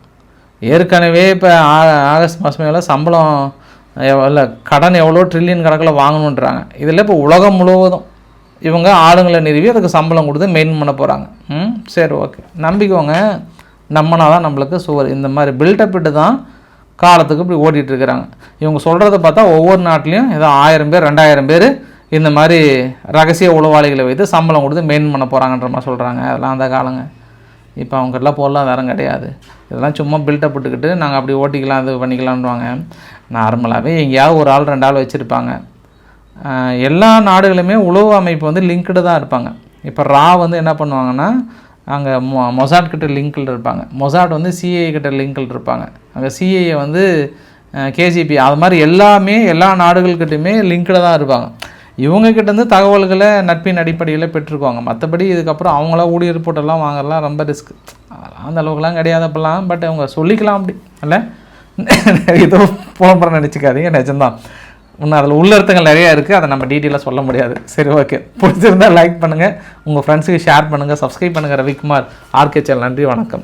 ஏற்கனவே இப்போ ஆகஸ்ட் மாதமே எல்லாம் சம்பளம் இல்லை கடன் எவ்வளோ ட்ரில்லியன் கணக்கில் வாங்கணுன்றாங்க. இதில் இப்போ உலகம் முழுவதும் இவங்க ஆளுங்களை நிறுவி அதுக்கு சம்பளம் கொடுத்து மெயின் பண்ண போகிறாங்க ம் சரி ஓகே நம்பிக்கோங்க. நம்மனா தான் நம்மளுக்கு சுவர். இந்த மாதிரி பில்டப் இட்டு தான் காலத்துக்கு இப்படி ஓட்டிகிட்டு இருக்கிறாங்க. இவங்க சொல்கிறத பார்த்தா ஒவ்வொரு நாட்டிலையும் ஏதோ ஆயிரம் பேர் ரெண்டாயிரம் பேர் இந்த மாதிரி ரகசிய உளவாளிகளை வைத்து சம்பளம் கொடுத்து மெயின் பண்ண போகிறாங்கன்ற மாதிரி சொல்கிறாங்க அதெல்லாம் அந்த காலங்க. இப்போ அவங்ககிட்டலாம் பொருளாதாரம் கிடையாது. இதெல்லாம் சும்மா பில்டப் விட்டுக்கிட்டு நாங்கள் அப்படி ஓட்டிக்கலாம் இது பண்ணிக்கலான்வாங்க நார்மலாகவே எங்கேயாவது ஒரு ஆள் ரெண்டு ஆள் வச்சுருப்பாங்க. எல்லா நாடுகளுமே உளவு அமைப்பு வந்து லிங்க்டு தான் இருப்பாங்க. இப்போ ரா வந்து என்ன பண்ணுவாங்கன்னா அங்கே மொ மொசாட் கிட்ட லிங்கில் இருப்பாங்க. மொசாட் வந்து சிஏ கிட்ட லிங்கில் இருப்பாங்க. அங்கே சிஏஏ வந்து கேஜிபி அது மாதிரி எல்லாமே எல்லா நாடுகள்கிட்டையுமே லிங்க்டு தான் இருப்பாங்க. இவங்கக்கிட்டேருந்து தகவல்களை நட்பின் அடிப்படையில் பெற்றுக்குவாங்க. மற்றபடி இதுக்கப்புறம் அவங்களா ஊழியர் ரிப்போர்ட்டெல்லாம் வாங்கலாம் ரொம்ப ரிஸ்க் அதெல்லாம் அந்த அளவுக்குலாம் கிடையாது அப்போல்லாம் பட் அவங்க சொல்லிக்கலாம் அப்படி இல்லை? ஏதோ புலம்புற நினச்சிக்காதீங்க நிஜம்தான். இன்னும் அதில் உள்ளர்த்தங்கள் நிறையா இருக்குது அதை நம்ம டீட்டெயிலாக சொல்ல முடியாது. சரி ஓகே பிடிச்சிருந்தா லைக் பண்ணுங்கள் உங்கள் ஃப்ரெண்ட்ஸுக்கு ஷேர் பண்ணுங்கள் சப்ஸ்கிரைப் பண்ணுங்கள் ரவிக்குமார் ஆர்கே சேனல். நன்றி வணக்கம்.